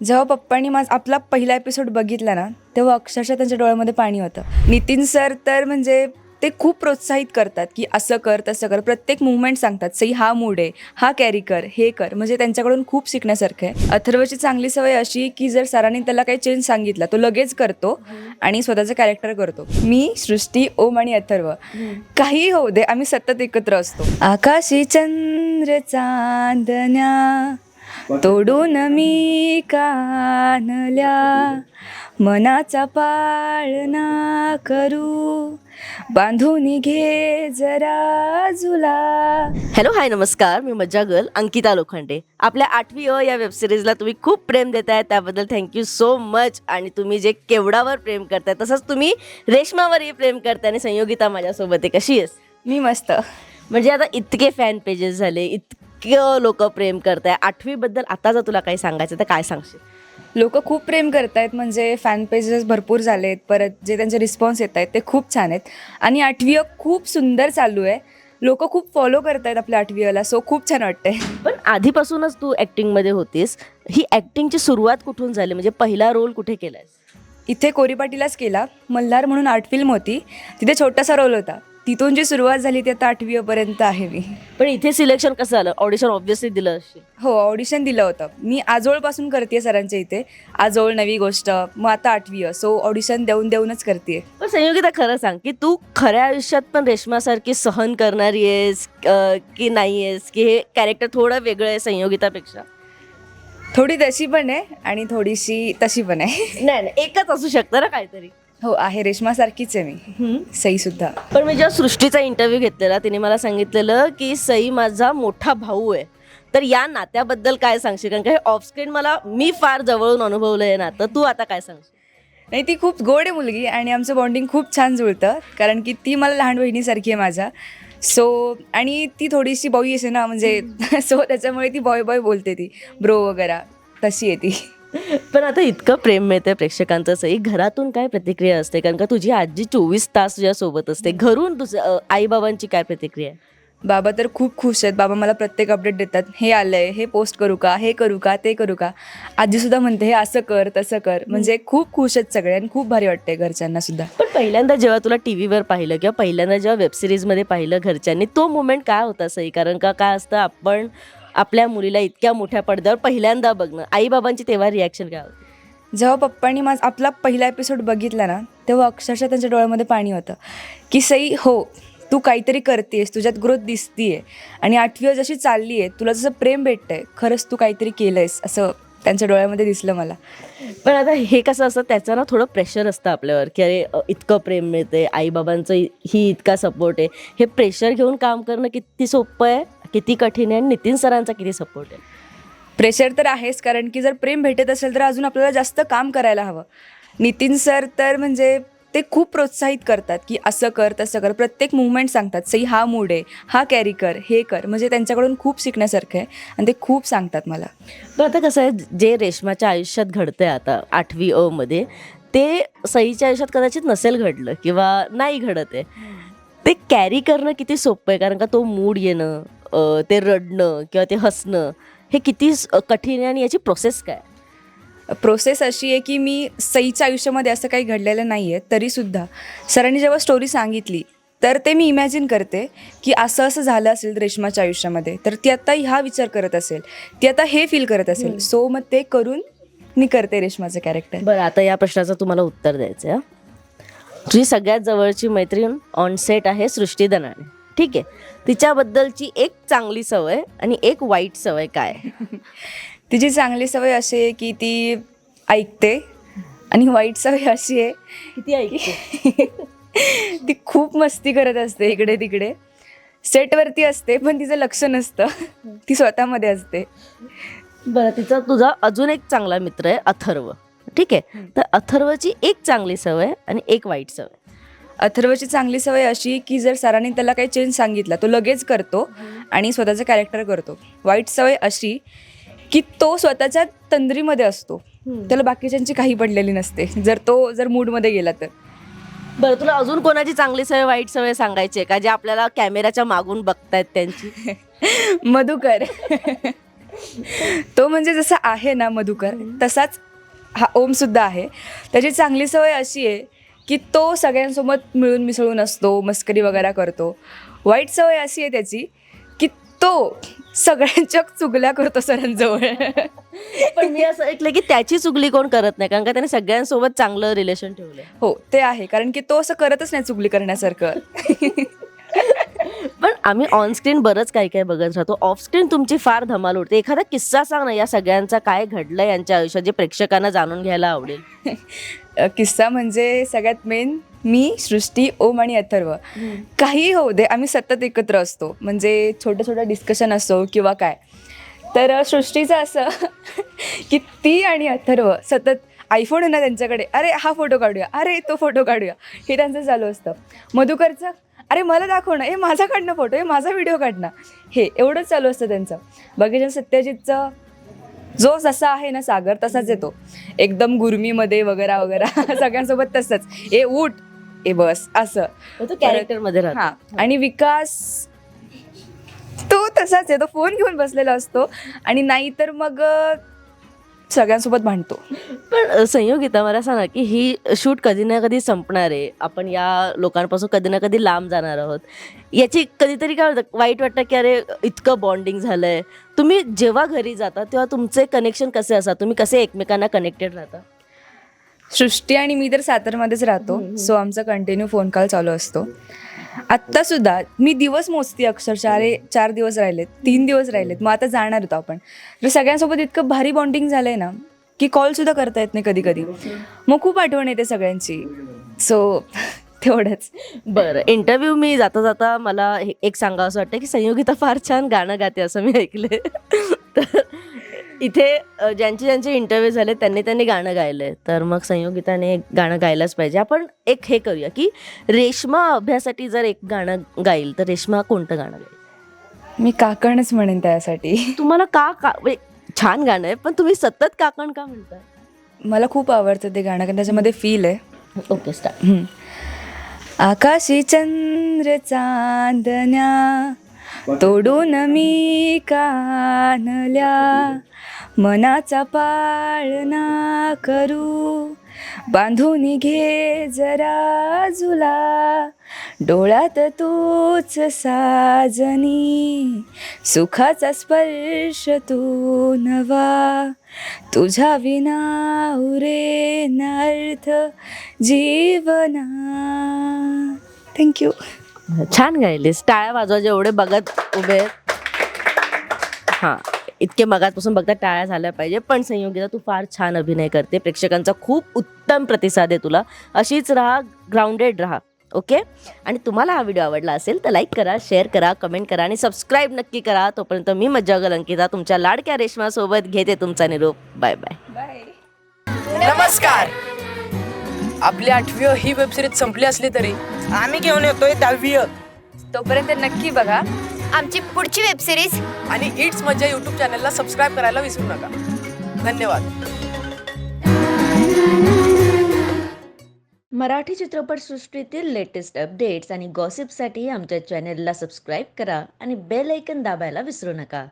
जेव्हा पप्पांनी माझा आपला पहिला एपिसोड बघितला ना तेव्हा अक्षरशः त्यांच्या डोळ्यामध्ये पाणी होतं. नितीन सर तर म्हणजे ते खूप प्रोत्साहित करतात की असं कर तसं कर. प्रत्येक मुवमेंट सांगतात सई हा मूड आहे हा कॅरी कर हे कर. म्हणजे त्यांच्याकडून खूप शिकण्यासारखं आहे. अथर्वची चांगली सवय अशी की जर सरांनी त्याला काही चेंज सांगितला तो लगेच करतो आणि स्वतःचं कॅरेक्टर करतो. मी सृष्टी ओम आणि अथर्व. काही होऊ दे आम्ही सतत एकत्र असतो. आकाशी चंद्र चांदण्या तोडून मी कानल्या मनाचा पाळणा करू. बांधून घे जरा झुला हॅलो हाय नमस्कार. मी मज्जा गर्ल अंकिता लोखंडे. आपल्या आठवी अ या वेबसिरीजला तुम्ही खूप प्रेम देताय. त्याबद्दल थँक्यू सो मच आणि तुम्ही जे केवडावर प्रेम करताय तसंच तुम्ही रेशमावरही प्रेम करताय आणि संयोगिता माझ्यासोबत आहे. कशी आहेस? मी मस्त. म्हणजे आता इतके फॅन पेजेस झाले इतकं लोक प्रेम करताय. आठवीबद्दल आता जर तुला काही सांगायचं तर काय सांगशील? लोक खूप प्रेम करतायत म्हणजे फॅन पेजेस भरपूर झालेत परत जे त्यांचे रिस्पॉन्स येत आहेत ते खूप छान आहेत. आणि आठवी अ खूप सुंदर चालू आहे. लोक खूप फॉलो करतायत आपल्या आठवीला सो खूप छान वाटतंय. पण आधीपासूनच तू ॲक्टिंगमध्ये होतीस. ही ॲक्टिंगची सुरुवात कुठून झाली? म्हणजे पहिला रोल कुठे केलायस? इथे कोरीपाटीलाच केला. मल्हार म्हणून आर्ट फिल्म होती. तिथे छोटासा रोल होता. तिथून जी सुरुवात झाली ती आता आठवीपर्यंत आहे मी. पण इथे सिलेक्शन कसं झालं? ऑडिशन ऑब्व्हियसली दिलं असेल हो ऑडिशन दिलं होतं. मी आजोळपासून करते सरांच्या इथे. आजोळ नवी गोष्ट मग आता आठवी सो ऑडिशन देऊन देऊनच करते पण संयोगिता खरं सांग की तू खऱ्या आयुष्यात पण रेशमासारखी सहन करणारी आहेस अं, की नाही आहेस की हे कॅरेक्टर थोडं वेगळं आहे संयोगितापेक्षा? थोडी तशी पण आहे आणि थोडीशी तशी पण आहे. नाही नाही एकच असू शकतं ना काहीतरी. हो आहे. रेशमासारखीच आहे मी. सईसुद्धा पण मी जेव्हा सृष्टीचा इंटरव्ह्यू घेतलेला तिने मला सांगितलेलं की सई माझा मोठा भाऊ आहे. तर या नात्याबद्दल काय सांगशील? कारण का हे ऑफस्क्रीन मला मी फार जवळून अनुभवलं आहे नातं. तू आता काय सांगशील? नाही ती खूप गोड आहे मुलगी आणि आमचं बॉन्डिंग खूप छान जुळतं. कारण की ती मला लहान बहिणीसारखी आहे माझ्या सो आणि ती थोडीशी बॉई असे ना म्हणजे सो त्याच्यामुळे ती बॉय बॉय बोलते ती. ब्रो वगैरे तशी आहे ती. पण आता इतकं प्रेम मिळतंय प्रेक्षकांचं सई घरातून काय प्रतिक्रिया असते? कारण का तुझी आजी चोवीस तास तुझ्या सोबत असते. घरून तुझं आई बाबांची काय प्रतिक्रिया? आहे बाबा तर खूप खुश आहेत. बाबा मला प्रत्येक अपडेट देतात. हे आलंय हे पोस्ट करू का? हे करू का? ते करू का? आजीसुद्धा म्हणते हे असं कर तसं कर. म्हणजे खूप खुश आहेत सगळे आणि खूप भारी वाटते घरच्यांना सुद्धा. पण पहिल्यांदा जेव्हा तुला टी व्हीवर पाहिलं किंवा पहिल्यांदा जेव्हा वेबसिरीजमध्ये पाहिलं घरच्यांनी तो मुमेंट काय होता सई? कारण का काय असतं आपण आपल्या मुलीला इतक्या मोठ्या पडद्यावर पहिल्यांदा बघणं. आईबाबांची तेव्हा रिॲक्शन काय होती? जेव्हा पप्पांनी माझा आपला पहिला एपिसोड बघितला ना तेव्हा अक्षरशः त्यांच्या डोळ्यामध्ये पाणी होतं. की सई हो तू काहीतरी करतेस तुझ्यात ग्रोथ दिसतीये. आणि आठवी जशी चालली आहे तुला जसं प्रेम भेटतंय खरंच तू काहीतरी केलंयस असं त्यांच्या डोळ्यामध्ये दिसलं मला. पण आता हे कसं असतं त्याचं ना थोडं प्रेशर असतं आपल्यावर की अरे इतकं प्रेम मिळते आईबाबांचं ही इतका सपोर्ट आहे. हे प्रेशर घेऊन काम करणं किती सोपं आहे? किती कठीण आहे आणि नितीन सरांचा किती सपोर्ट आहे. प्रेशर तर आहेच कारण की जर प्रेम भेटत असेल तर अजून आपल्याला जास्त काम करायला हवं. नितीन सर तर म्हणजे ते खूप प्रोत्साहित करतात की असं कर तसं कर. प्रत्येक मुवमेंट सांगतात सई हा मूड आहे हा कॅरी कर हे कर. म्हणजे त्यांच्याकडून खूप शिकण्यासारखं आहे आणि ते खूप सांगतात मला. पण आता कसं आहे जे रेशमाच्या आयुष्यात घडतंय आता आठवी अ मध्ये ते सईच्या आयुष्यात कदाचित नसेल घडलं किंवा नाही घडत आहे. ते कॅरी करणं किती सोपं आहे? कारण का तो मूड येणं ते रडणं किंवा ते हसणं हे किती कठीण आहे आणि याची प्रोसेस काय? प्रोसेस अशी आहे की मी सईच्या आयुष्यामध्ये असं काही घडलेलं नाही आहे तरीसुद्धा. सरांनी जेव्हा स्टोरी सांगितली तर ते मी इमॅजिन करते की असं असं झालं असेल रेशमाच्या आयुष्यामध्ये तर ती आता हा विचार करत असेल ती आता हे फील करत असेल. सो मग ते करून मी करते रेशमाचं कॅरेक्टर बरं आता या प्रश्नाचं तुम्हाला उत्तर द्यायचं आहे. तुझी सगळ्यात जवळची मैत्रीण ऑन सेट आहे सृष्टी दनाणे. ठीक आहे. तिच्याबद्दलची एक चांगली सवय आणि एक वाईट सवय काय? तिची चांगली सवय अशी आहे की ती ऐकते आणि वाईट सवय अशी आहे किती ऐकते. ती खूप मस्ती करत असते इकडे तिकडे. सेटवरती असते पण तिचं लक्ष नसतं. ती स्वतःमध्ये असते. बरं तिचा तुझा अजून एक चांगला मित्र आहे अथर्व. ठीक आहे. तर अथर्वची एक चांगली सवय आणि एक वाईट सवय. अथर्वची चांगली सवय अशी की जर सरांनी त्याला काही चेंज सांगितला तो लगेच करतो आणि स्वतःचं कॅरेक्टर करतो. वाईट सवय अशी की तो स्वतःच्या तंद्रीमध्ये असतो. त्याला बाकीच्यांची काही पडलेली नसते. जर तो जर मूडमध्ये गेला तर. बरं तुला अजून कोणाची चांगली सवय वाईट सवय सांगायची आहे का? जे आपल्याला कॅमेऱ्याच्या मागून बघतायत त्यांची? मधुकर. तो म्हणजे जसा आहे ना मधुकर तसाच हा ओम सुद्धा आहे. त्याची चांगली सवय अशी आहे की तो सगळ्यांसोबत मिळून मिसळून असतो मस्करी वगैरे करतो. वाईट सवय अशी आहे त्याची की तो सगळ्यांच्या चुगल्या करतो सरांजवळ. पण मी असं ऐकलं की त्याची चुगली कोण करत नाही कारण का त्याने सगळ्यांसोबत चांगलं रिलेशन ठेवलंय. हो ते आहे. कारण की तो असं करतच नाही चुगली करण्यासारखं. पण आम्ही ऑनस्क्रीन बरंच काही काही बघत राहतो. ऑफस्क्रीन तुमची फार धमाल उडते. एखादा किस्सा सांग ना या सगळ्यांचा काय घडलं यांच्या आयुष्यात जे प्रेक्षकांना जाणून घ्यायला आवडेल. किस्सा म्हणजे सगळ्यात मेन मी सृष्टी ओम आणि अथर्व. काही होऊ दे आम्ही सतत एकत्र असतो. म्हणजे छोटं छोटं डिस्कशन असो किंवा काय. तर सृष्टीचं असं की ती आणि अथर्व सतत आयफोन आहे ना त्यांच्याकडे. अरे हा फोटो काढूया. अरे तो फोटो काढूया. हे त्यांचं चालू असतं. मधुकरचं अरे मला दाखव ना. हे माझा काढणं फोटो हे माझा व्हिडिओ काढणं हे एवढंच चालू असतं त्यांचं. बघितलं सत्यजितचं? जो जसा आहे ना सागर तसाच येतो. एकदम गुरमीमध्ये वगैरे वगैरे. सगळ्यांसोबत तसंच. ए उठ. ए बस. असं. तो कॅरेक्टरमध्ये राहतो. हा. आणि विकास? तो तसाच आहे. तो फोन घेऊन बसलेला असतो. आणि नाही तर मग सगळ्यांसोबत भांडतो. पण संयोगिता मला सांगा की ही शूट कधी ना कधी संपणार आहे. आपण या लोकांपासून कधी ना कधी लांब जाणार आहोत. याची कधीतरी काय होतं वाईट वाटतं की अरे इतकं बॉन्डिंग झालंय. तुम्ही जेव्हा घरी जाता तेव्हा तुमचे कनेक्शन कसे असतात? तुम्ही कसे एकमेकांना कनेक्टेड राहता? सृष्टी आणि मी तर सातारमध्येच राहतो. सो आमचा कंटिन्यू फोन कॉल चालू असतो. आत्ता सुद्धा मी दिवस मोजते अक्षरशः. अरे चार दिवस राहिलेत तीन दिवस राहिलेत. मग आता जाणार होतो आपण. तर सगळ्यांसोबत इतकं भारी बॉन्डिंग झालंय ना की कॉल सुद्धा करता येत नाही कधी कधी मग खूप आठवण येते सगळ्यांची. सो तेवढंच. बरं इंटरव्ह्यू मी जाता जाता मला एक सांगा असं वाटतं की संयोगिता फार छान गाणं गाते असं मी ऐकले तर इथे ज्यांचे ज्यांचे इंटरव्ह्यू झाले त्यांनी त्यांनी गाणं गायलंय. तर मग संयोगिताने गाणं गायलाच पाहिजे. आपण एक हे करूया की रेश्मा अभ्यासाठी जर एक गाणं गाईल तर रेश्मा कोणतं गाणं गाईल? मी काकणच म्हणेन त्यासाठी. तुम्हाला का का म्हणजे छान गाणं आहे पण तुम्ही सतत काकण का म्हणताय? मला खूप आवडतं ते गाणं कारण त्याच्यामध्ये फील आहे. ओके स्टार्ट हम्म. आकाशी चंद्र चांदण्या तोडून मी कानल्या. मनाचा पाळणा करू. बांधून घे जरा झुला डोळ्यात तूच साजनी. सुखाचा स्पर्श तू नवा. तुझ्या विना उरे अर्थ जीवना. थँक्यू छान गायलीस. टाळ्या वाजवा जेवढे बघत उभे हां. इतके मगातपासून बघता टाळ्या झाल्या पाहिजे पण संयोगिता तू फार छान अभिनय करते. प्रेक्षकांचा खूप उत्तम प्रतिसाद आहे तुला. अशीच राहा ग्राउंडेड राहा ओके आणि तुम्हाला हा व्हिडिओ आवडला असेल तर लाईक करा शेअर करा कमेंट करा आणि सबस्क्राईब नक्की करा. तोपर्यंत मी मज्जा अंकिता तुमच्या लाडक्या रेशमासोबत घेते तुमचा निरोप. बाय बाय बाय नमस्कार. आपली आठवी ही वेब सिरीज संपली असली तरी आम्ही घेऊन येतोय दहावी. तोपर्यंत नक्की बघा. आमची पुढची वेब सिरीज आणि इट्स मज्जा युट्यूब चॅनलला सबस्क्राईब करायला विसरू नका. धन्यवाद. मराठी चित्रपटसृष्टीतील लेटेस्ट अपडेट्स आणि गॉसिपसाठी आमच्या चॅनेलला सबस्क्राईब करा आणि बेल ऐकन दाबायला विसरू नका.